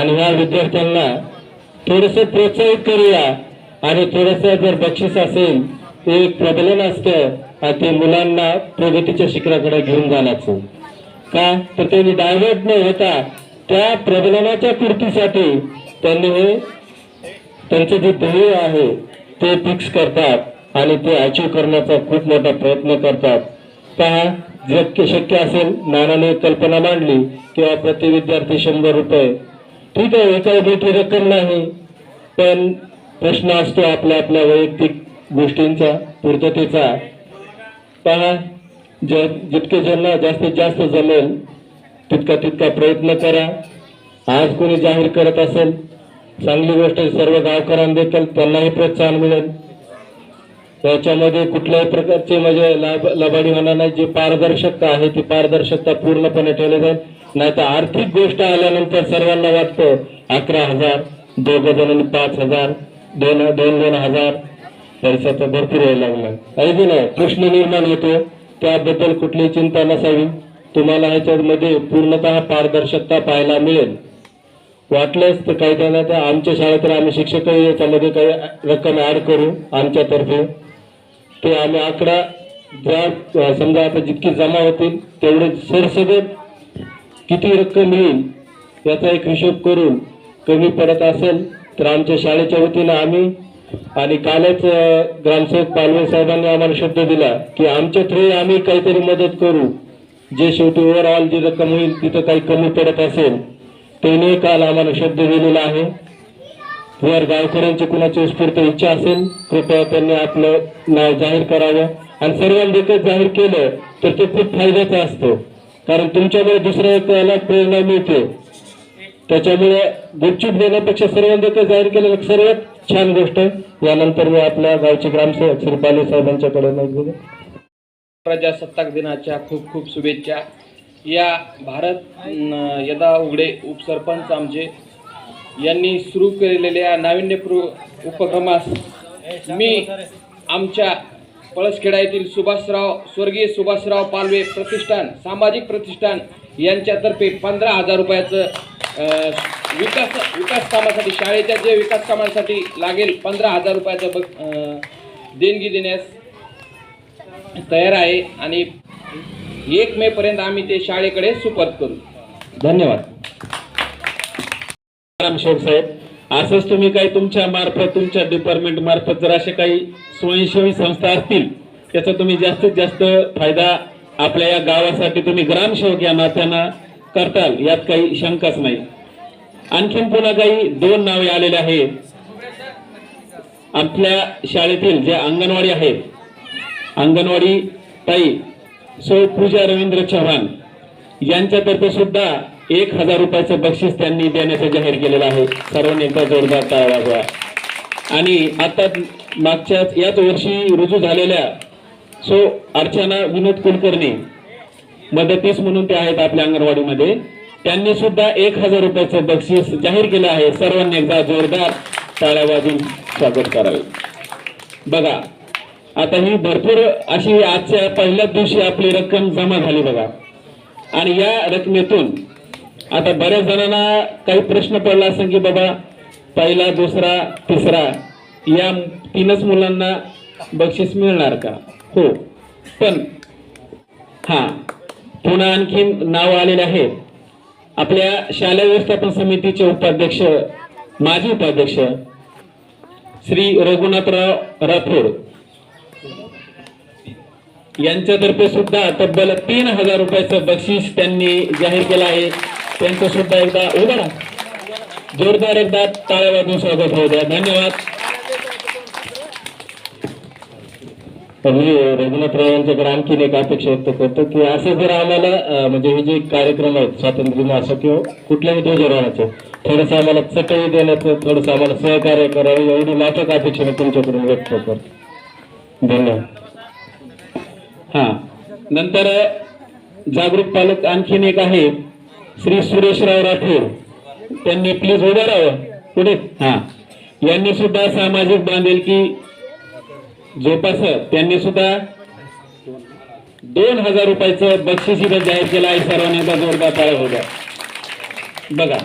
आणि ह्या विद्यार्थ्यांना थोडस प्रोत्साहित करूया. आणि थोडस जर बक्षीस असेल ते एक प्रबलन असतं आणि ते मुलांना प्रगतीच्या शिखराकडे घेऊन जाण्याचं. का? तर त्यांनी डायव्हर्ट न होता त्या प्रबलनाच्या पूर्तीसाठी त्यांनी हे त्यांचं जे ध्येय आहे ते फिक्स करतात आणि ते अचीव करण्याचा खूप मोठा प्रयत्न करतात. पहा जर शक्य असेल नानाने कल्पना मांडली किंवा प्रति विद्यार्थी शंभर रुपये ठीक आहे याच्यावर मोठी रक्कम नाही पण प्रश्न असतो आपल्या आपल्या वैयक्तिक गोष्टींचा पूर्ततेचा. पहा ज जितके ज्यांना जास्तीत जास्त जमेल तितका तितका प्रयत्न करा. आज कोणी जाहीर करत असेल चांगली गोष्ट सर्व गावकऱ्यांना देखील त्यांनाही प्रोत्साहन मिळेल. त्याच्यामध्ये कुठल्याही प्रकारचे म्हणजे लाभ लबाडी होणार नाही. जी पारदर्शकता आहे ती पारदर्शकता पूर्णपणे ठेवली जाईल. नाही तर आर्थिक गोष्ट आल्यानंतर सर्वांना वाटतं अकरा हजार दोघं जणांनी पाच हजार दोन दोन दोन हजार. पैशाचा भरपूर यायला लागला. आहे नाही प्रश्न निर्माण होतो. त्याबद्दल कुठलीही चिंता नसावी. तुम्हाला ह्याच्यामध्ये पूर्णतः पारदर्शकता पाहायला मिळेल. वाटलंच तर काही त्यांना तर आमच्या शाळेत तर आम्ही शिक्षकही याच्यामध्ये काही रक्कम ऍड करू आमच्यातर्फे. ते आम्ही आकडा ज्या समजा आता जितकी जमा होतील तेवढे सरसगट किती रक्कम येईल याचा एक हिशोब करून कमी पडत असेल तर आमच्या शाळेच्या वतीनं आम्ही आणि कालच ग्रामसेवक पालवे साहेबांनी आम्हाला शब्द दिला की आमच्या थ्रू आम्ही काहीतरी मदत करू. जे शेवटी ओव्हरऑल जी रक्कम होईल तिथं काही कमी पडत असेल. त्याने काल आम्हाला शब्द दिलेला आहे. जर गावकऱ्यांची कुणाची उत्स्फूर्त इच्छा असेल कृपया त्यांनी आपलं नाव जाहीर करावं. आणि सर्वांनी एकच जाहीर केलं तर ते खूप फायद्याचं असतं. कारण तुमच्यामुळे दुसऱ्या एकाला प्रेरणा मिळते. त्याच्यामुळे गुपचूप देण्यापेक्षा सर्वांनी देखत जाहीर केलेलं सर्वात छान गोष्ट यानंतर मी आपल्या गावचे ग्रामसेवक श्री पाले साहेबांच्याकडे माहिती प्रजासत्ताक दिनाच्या खूप खूप शुभेच्छा. या भारत यदा उघडे उपसरपंच आमचे यांनी सुरू केलेल्या नाविन्यपूर्व उपक्रमास मी आमच्या पळसखेडा येथील सुभाषराव स्वर्गीय सुभाषराव पालवे प्रतिष्ठान सामाजिक प्रतिष्ठान यांच्यातर्फे पंधरा हजार रुपयाचं विकास विकास कामासाठी शाळेच्या जे विकास कामासाठी लागेल पंधरा हजार रुपयाचं बघ देणगी देण्यास तयार आहे आणि एक मे पर्यंत आम्ही ते शाळेकडे सुपर्द करू. धन्यवाद. साहेब. असंच तुम्ही काही तुमच्या मार्फत तुमच्या डिपार्टमेंट मार्फत जर असे काही स्वयंसेवी संस्था असतील त्याचा तुम्ही जास्तीत जास्त फायदा आपल्या या गावासाठी तुम्ही ग्रामसेवक या नात्यानं करताल यात काही शंकाच नाही. आणखीन पुन्हा काही दोन नावे आलेले आहेत. आपल्या शाळेतील ज्या अंगणवाडी आहेत अंगणवाडी ताई सौ पूजा रवींद्र चव्हाण यांच्यातर्फे सुद्धा एक हजार रुपयाचं बक्षीस त्यांनी देण्याचं जाहीर केलेलं आहे. सर्वांनी एकदा जोरदार टाळ्या वाजवा. आणि आता मागच्या याच वर्षी रुजू झालेल्या सो अर्चना विनोद कुलकर्णी मदतीस म्हणून ते आहेत आपल्या अंगणवाडीमध्ये. त्यांनी सुद्धा एक हजार रुपयाचं बक्षीस जाहीर केलं आहे. सर्वांनी एकदा जोरदार टाळ्या वाजून स्वागत करावे. बघा आता ही भरपूर अशी आजच्या पहिल्याच दिवशी आपली रक्कम जमा झाली बघा. आणि या रकमेतून आता बऱ्याच जणांना काही प्रश्न पडला असेल की बाबा पहिला दुसरा तिसरा या तीनच मुलांना बक्षीस मिळणार का? हो. पण हा पुन्हा आणखीन नाव आलेले आहे आपल्या शालेय व्यवस्थापन समितीचे उपाध्यक्ष माजी उपाध्यक्ष श्री रघुनाथराव राठोड. यांच्यातर्फे सुद्धा तब्बल तीन हजार रुपयाचं बक्षीस त्यांनी जाहीर केलं आहे. त्यांचं सुद्धा एकदा उभा राहा. जोरदार एकदा टाळ्या वाजून स्वागत होऊ द्या. धन्यवाद. तर मी आणखीन एक अपेक्षा व्यक्त करतो की असं जर आम्हाला म्हणजे हे जे कार्यक्रम आहेत स्वातंत्र्य दिन असो हो, किंवा कुठल्याही ध्वजवंदनाचे थोडंसं आम्हाला चटई देण्याचं थोडंसं आम्हाला सहकार्य करावं एवढी नाटक अपेक्षा मी तुमच्याकडून व्यक्त करतो. धन्यवाद. हा. नंतर जागरूक पालक आणखीन एक आहे श्री सुरेशराव राठोड. त्यांनी प्लीज उभं राहावं. पुढे. हा. यांनी सुद्धा सामाजिक बांधिलकी जोपास त्यांनी सुद्धा दोन हजार रुपयाचं बक्षीस इथं जाहीर केलं. आहे सर्वांनी जोरदार होऊ द्या बघा.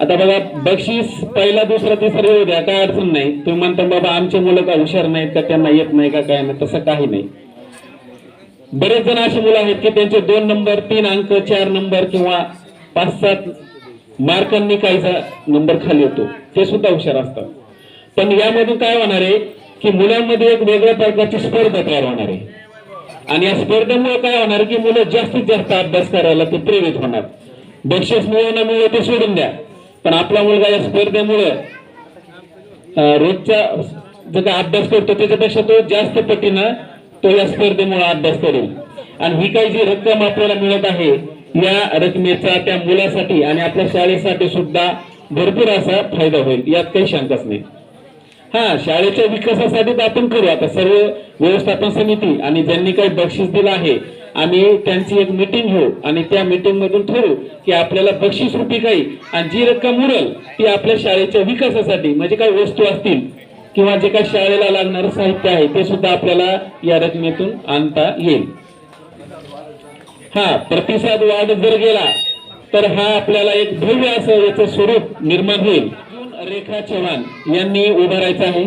आता बघा बक्षीस पहिला दुसरा तिसरा येऊ द्या. काय अडचण नाही. तुम्ही म्हणता बाबा आमचे मुलं का हुशार नाहीत का? त्यांना येत नाही का? काय नाही. तसं काही नाही. बरेच जण अशी मुलं आहेत की त्यांचे दोन नंबर तीन अंक चार नंबर किंवा पाच सात मार्कांनी काहीचा नंबर खाली येतो. ते सुद्धा हुशार असतात. पण यामधून काय होणार आहे की मुलांमध्ये एक वेगळ्या प्रकारची स्पर्धा तयार होणार आहे. आणि या स्पर्धेमुळे काय होणार की मुलं जास्तीत जास्त अभ्यास करायला ते प्रेरित होणार. बक्षीस मिळो न ते सोडून द्या. पण आपला मुलगा या स्पर्धेमुळे रोजच्या जो काय अभ्यास करतो त्याच्यापेक्षा तो जास्त पटीनं तो या स्पर्धेमुळे अभ्यास करेल. आणि ही काही जी रक्कम आपल्याला मिळत आहे या रकमेचा त्या मुलासाठी आणि आपल्या शाळेसाठी सुद्धा भरपूर असा फायदा होईल. यात काही शंकाच नाही. हा शाळेच्या विकासासाठी तर आपण करू आता सर्व व्यवस्थापन समिती आणि ज्यांनी काही बक्षीस दिलं आहे आम्ही त्यांची एक मिटिंग घेऊ आणि त्या मिटिंग मधून ठरवू की आपल्याला बक्षीस रुपी काही आणि जी रक्कम उरल ती आपल्या शाळेच्या विकासासाठी म्हणजे काही वस्तू असतील किंवा जे काही शाळेला लागणारं साहित्य आहे ते सुद्धा आपल्याला या रकमेतून आणता येईल. हा प्रतिसाद वाद जर गेला तर हा आपल्याला एक भव्य असं याचं स्वरूप निर्माण होईल. रेखा चव्हाण यांनी उभं राहायचं आहे.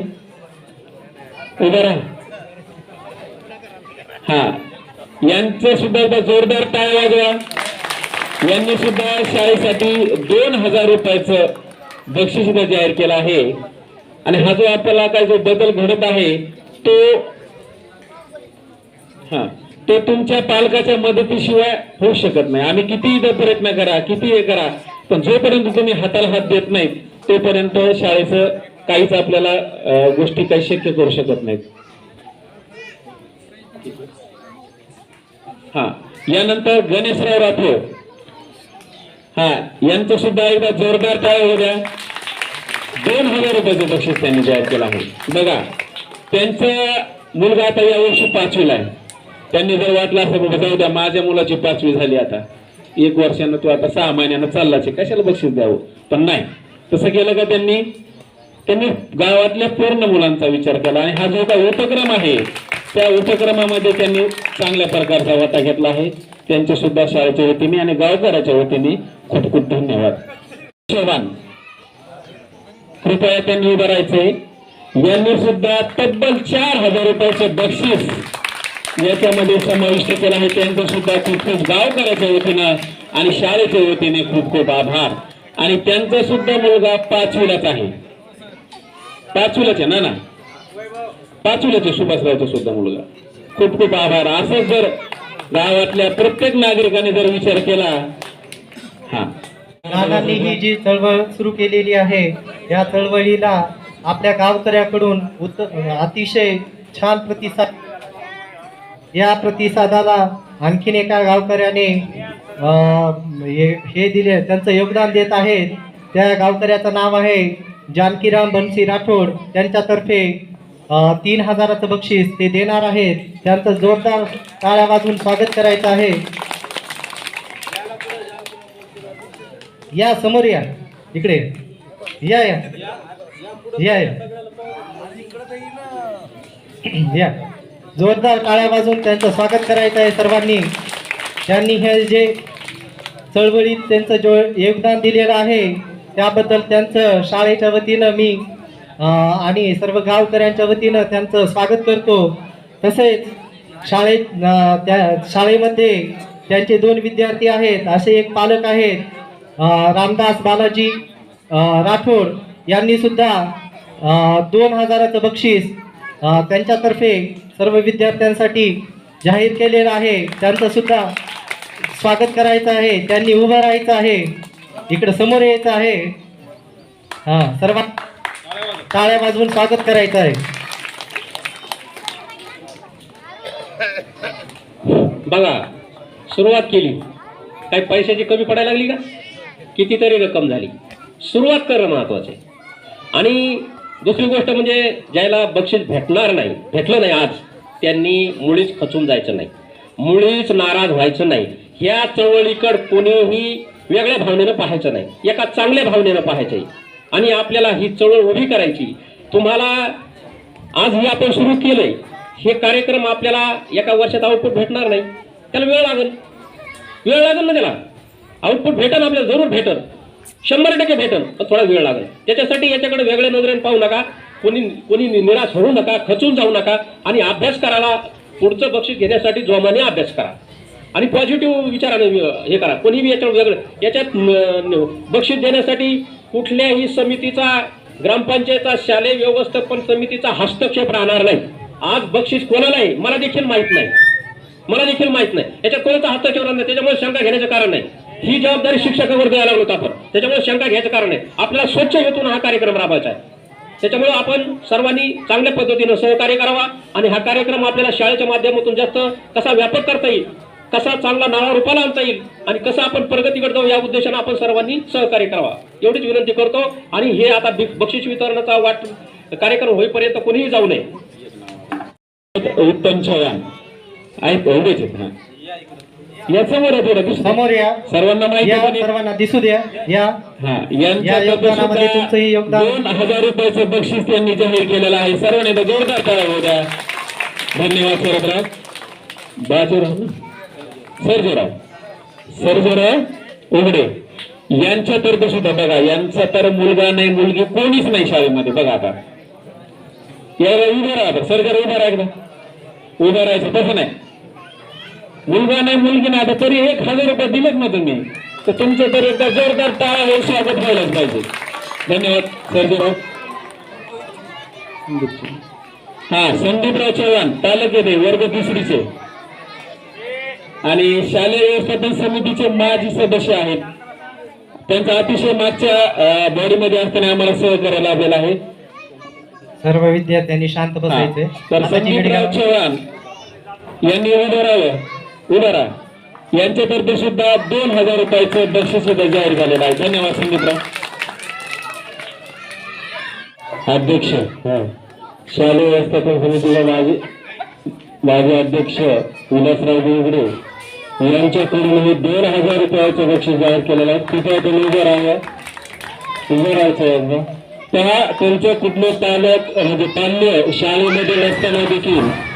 उभं राहा. हा यांचं सुद्धा एकदा जोरदार टाळ वाजवा. यांनी सुद्धा शाळेसाठी दोन हजार रुपयाचं बक्षीस सुद्धा जाहीर केलं आहे. आणि हा जो आपल्याला काय जो बदल घडत आहे तो हा तो तुमच्या पालकाच्या मदतीशिवाय होऊ शकत नाही. आम्ही किती प्रयत्न करा किती हे करा पण जोपर्यंत तुम्ही हाताला हात देत नाहीत तोपर्यंत शाळेचं काहीच आपल्याला गोष्टी काही शक्य करू शकत नाहीत. हा यानंतर गणेशराव राठोड. हा यांचं सुद्धा एकदा जोरदार टाळ्या होत्या दोन हजार रुपयाचं बक्षीस त्यांनी जाहीर केलं आहे. बघा त्यांचा मुलगा आता यावर्षी पाचवीला आहे. त्यांनी जर वाटलं असं बघा जाऊ द्या माझ्या मुलाची पाचवी झाली आता. एक वर्षानं तो आता सहा महिन्यानं चाललाच आहे. कशाला बक्षीस द्यावं? पण नाही. तसं केलं का त्यांनी? त्यांनी गावातल्या पूर्ण मुलांचा विचार केला आणि हा जो काही उपक्रम आहे त्या उपक्रमामध्ये त्यांनी चांगल्या प्रकारचा वाटा घेतला आहे. त्यांच्या सुद्धा शाळेच्या वतीने आणि गावकऱ्याच्या वतीने खूप खूप धन्यवाद. शोभान. कृपया त्यांनी उभं राहायचंय. यांनी सुद्धा तब्बल चार हजार रुपयाचं बक्षीस याच्यामध्ये समाविष्ट केला आहे. त्यांचं सुद्धा खूप खूप गावकऱ्याच्या वतीनं आणि शाळेच्या वतीने खूप खूप आभार. आणि त्यांचा सुद्धा मुलगा पाचवीलाच आहे. पाचवीलाच आहे ना ना? पाचवीलाच आहे सुभाषरावचा सुद्धा मुलगा. खूप खूप आभार. असंच जर गावातल्या प्रत्येक नागरिकाने जर विचार केला हा नानांनी ही जी चळवळ सुरू केलेली आहे या चळवळीला आपल्या गावकऱ्याकडून उत्त अतिशय छान प्रतिसाद या प्रतिसादाला आणखीन एका गावकऱ्याने हे- हे दिले त्यांचं योगदान देत आहेत. त्या गावकऱ्याचं नाव आहे जानकीराम बनसी राठोड. त्यांच्यातर्फे तीन हजाराचं बक्षीस ते देणार आहेत. त्यांचं जोरदार टाळ्या वाजवून स्वागत करायचं आहे. या समोर या. इकडे या. या या. या या. जोरदार काळ्या वाजून त्यांचं स्वागत करायचं आहे सर्वांनी. त्यांनी हे जे चळवळीत त्यांचं जो योगदान दिलेलं आहे त्याबद्दल त्यांचं शाळेच्या वतीनं मी आणि सर्व गावकऱ्यांच्या वतीनं त्यांचं स्वागत करतो. तसेच शाळेत त्या शाळेमध्ये त्यांचे दोन विद्यार्थी आहेत असे एक पालक आहेत. रामदास बालाजी राठोड यांनी सुद्धा दोन हजाराचं बक्षीस त्यांच्यातर्फे सर्व विद्यार्थ्यांसाठी जाहीर केलेलं आहे. त्यांचं सुद्धा स्वागत करायचं आहे. त्यांनी उभं राहायचं आहे. इकडं समोर यायचं आहे. हां सर्वात टाळ्या वाजवून स्वागत करायचं आहे. बघा सुरुवात केली. काही पैशाची कमी पडायला लागली का? कितीतरी रक्कम झाली. सुरुवात करणं महत्वाचं आहे. आणि दुसरी गोष्ट म्हणजे ज्याला बक्षीस भेटणार नाही भेटलं नाही आज त्यांनी मुळीच खचून जायचं नाही. मुळीच नाराज व्हायचं नाही. ह्या चळवळीकड कोणीही वेगळ्या भावनेनं पाहायचं नाही. एका चांगल्या भावनेनं पाहायचं आहे. आणि आपल्याला ही चळवळ उभी करायची तुम्हाला आज हे आपण सुरू केलंय हे कार्यक्रम आपल्याला एका वर्षात आउटपुट भेटणार नाही. त्याला वेळ लागेल. वेळ लागेल ना त्याला? आउटपुट भेटल आपल्याला जरूर भेटल शंभर टक्के भेटल पण थोडा वेळ लागेल. त्याच्यासाठी याच्याकडे वेगळ्या नजरेने पाहू नका. कोणी कोणी निराश होऊ नका खचून जाऊ नका आणि अभ्यास करायला पुढचं बक्षीस घेण्यासाठी जोमाने अभ्यास करा. आणि पॉझिटिव्ह विचाराने हे करा. कोणीही याच्यावर वेगळं याच्यात बक्षीस देण्यासाठी कुठल्याही समितीचा ग्रामपंचायतचा शालेय व्यवस्थापन समितीचा हस्तक्षेप राहणार नाही. आज बक्षीस कोणालाही मला देखील माहीत नाही. मला देखील माहीत नाही. याच्यात कोणाचा हस्तक्षेप राहणार नाही. त्याच्यामुळे शंका घेण्याचं कारण नाही. ही जबाबदारी शिक्षकांवर द्यायला लागलो आपण. त्याच्यामुळे शंका घ्यायचं कारण आहे. आपल्याला स्वच्छ हेतून हा कार्यक्रम राबवायचा आहे. त्याच्यामुळे आपण सर्वांनी चांगल्या पद्धतीनं सहकार्य करावा आणि हा कार्यक्रम आपल्याला शाळेच्या माध्यमातून जास्त कसा व्यापक करता येईल कसा चांगला नावा रूपाला आणता येईल आणि कसं आपण प्रगतीकडे जाऊ या उद्देशानं आपण सर्वांनी सहकार्य करावा. एवढीच विनंती करतो आणि हे आता बक्षीस वितरणाचा वाट कार्यक्रम होईपर्यंत कोणीही जाऊ नये. उत्तम चव्हाण आहेत एवढेच आहेत या समोर दिसतं. समोर या. सर्वांना माहिती या आहे. सर्वांना दिसू द्या. या. हा या यांच्या योगदानामध्ये तुमचंही योगदान. दोन हजार रुपयाचं बक्षीस त्यांनी जाहीर केलेलं आहे. सर्वांनी एकदा जोरदार टाळ्या होऊ द्या धन्यवाद सरबराव बाजूराव? सर्जेराव. सर्जेराव उघडे. यांच्या तर सुद्धा बघा यांचा तर मुलगा नाही मुलगी कोणीच नाही शाळेमध्ये. बघा आता. याला उभं राहा आता. सर्जेराव उभं राहा उभं राहायचं तसं नाही. मुलगा नाही मुलगी नाही. आता तरी एक हजार रुपये दिलेत ना तुम्ही. तर तुमचं तर एकदा जोरदार टाळा हे स्वागत व्हायलाच पाहिजे. धन्यवाद सर्जेराव हा संदीपराव चव्हाण तालुक्यात आहे वर्ग तिसरीचे. आणि शालेय व्यवस्थापन समितीचे माजी सदस्य आहेत. त्यांचा अतिशय मागच्या बॉडीमध्ये असताना आम्हाला सहकार्य लाभलेला आहे. सर्व विद्यार्थ्यांनी शांत. बसायचे तर संदीपराव. चव्हाण यांनी उभं राहावं. उभं यांच्यातर्फे सुद्धा दोन हजार रुपयाचं बक्षीस सुद्धा जाहीर झालेलं आहे. धन्यवाद संदीपराव. अध्यक्ष हा. शालेय व्यवस्थापन समितीला माझे माझे अध्यक्ष विलासराव देवगडे यांच्याकडून हे दोन हजार रुपयाचं बक्षीस जाहीर केलेलं आहे. तिथे तुम्ही उभं राहा. उभं राहायचं यांना तेव्हा त्यांच्या कुठलं पालक म्हणजे ताल्य शाळेमध्ये नसताना देखील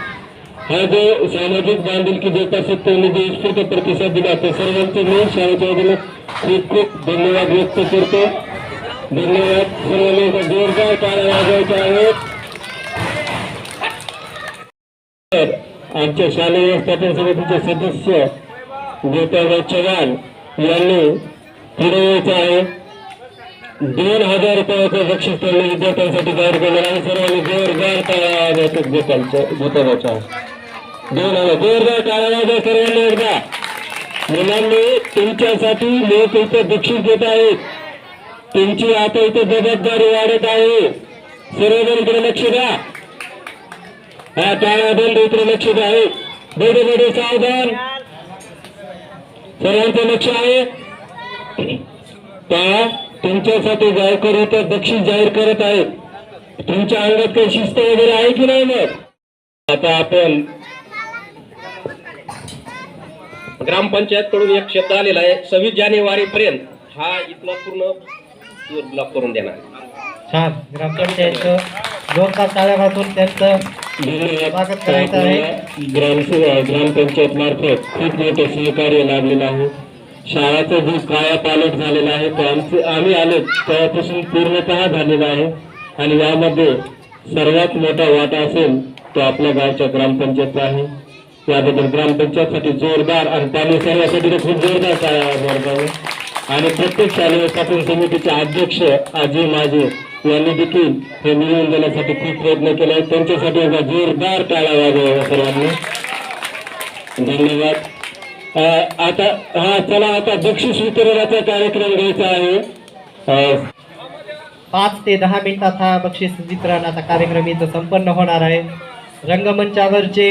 हा जो सामाजिक बांधिलकी जोपासत त्यांनी जो उत्स्फूर्त प्रतिसाद दिला त्या सर्वांचे मी शाळेच्या वतीनं खूप खूप धन्यवाद व्यक्त करतो धन्यवाद सर्वांनी जोरदार टाळ्या वाजवायच्या आहेत आमच्या शालेय व्यवस्थापन समितीचे सदस्य गोपाळराव चव्हाण यांनी पुढे यायचं आहे। दोन हजार रुपयाचं बक्षीस त्यांनी विद्यार्थ्यांसाठी जाहीर केलेलं आहे। सर्वांनी जोरदार टाळ्या वाजवतात गोपालच्या गोपाळराव चव्हाण जोरदार टाळ्या वाजवा एकदा. मुलांनी तुमच्यासाठी लोक इथं दीक्षित देत आहेत. तुमची आता इथं जबाबदारी वाढत आहे. सर्वजण इकडे लक्ष द्या. हा टाळाबंद इकडे लक्ष द्या. हे. बडे सावधान. सर्वांचं लक्ष आहे. त्या तुमच्यासाठी गायकर इथं दक्षिण जाहीर करत आहेत. तुमच्या अंगात काही शिस्त वगैरे आहे की नाही मग? आता आपण ग्रामपंचायत कडून एक शब्द आलेला आहे सव्वीस जानेवारी पर्यंत हा इथला पूर्ण ब्लॉक करून देणार. छान. ग्रामपंचायतचं जोरदार टाळ्या वाजवून त्यांचं स्वागत करायचं आहे. ग्रामसेवा ग्रामपंचायत मार्फत खूप मोठं सहकार्य लाभलेलं आहे. शाळाचा जो कायापालट झालेला आहे. तो आमचे आम्ही आलो तेव्हापासून पूर्णतः झालेला आहे. आणि यामध्ये सर्वात मोठा वाटा असेल तो आपल्या गावच्या ग्रामपंचायतचा आहे. याबद्दल ग्रामपंचायतसाठी जोरदार आणि पाणी सर्वासाठी तर खूप जोरदार टाळ्या आणि प्रत्येक शालेय व्यवस्थापन समितीचे अध्यक्ष आजी माझे यांनी देखील हे मिळवून देण्यासाठी खूप प्रयत्न केले आहेत. त्यांच्यासाठी एकदा जोरदार टाळा वाजवा सर्वांनी. धन्यवाद. आता हा चला आता बक्षीस वितरणाचा कार्यक्रम घ्यायचा आहे. पाच ते दहा मिनिटात हा बक्षीस वितरणाचा कार्यक्रम इथं संपन्न होणार आहे. रंगमंचावरचे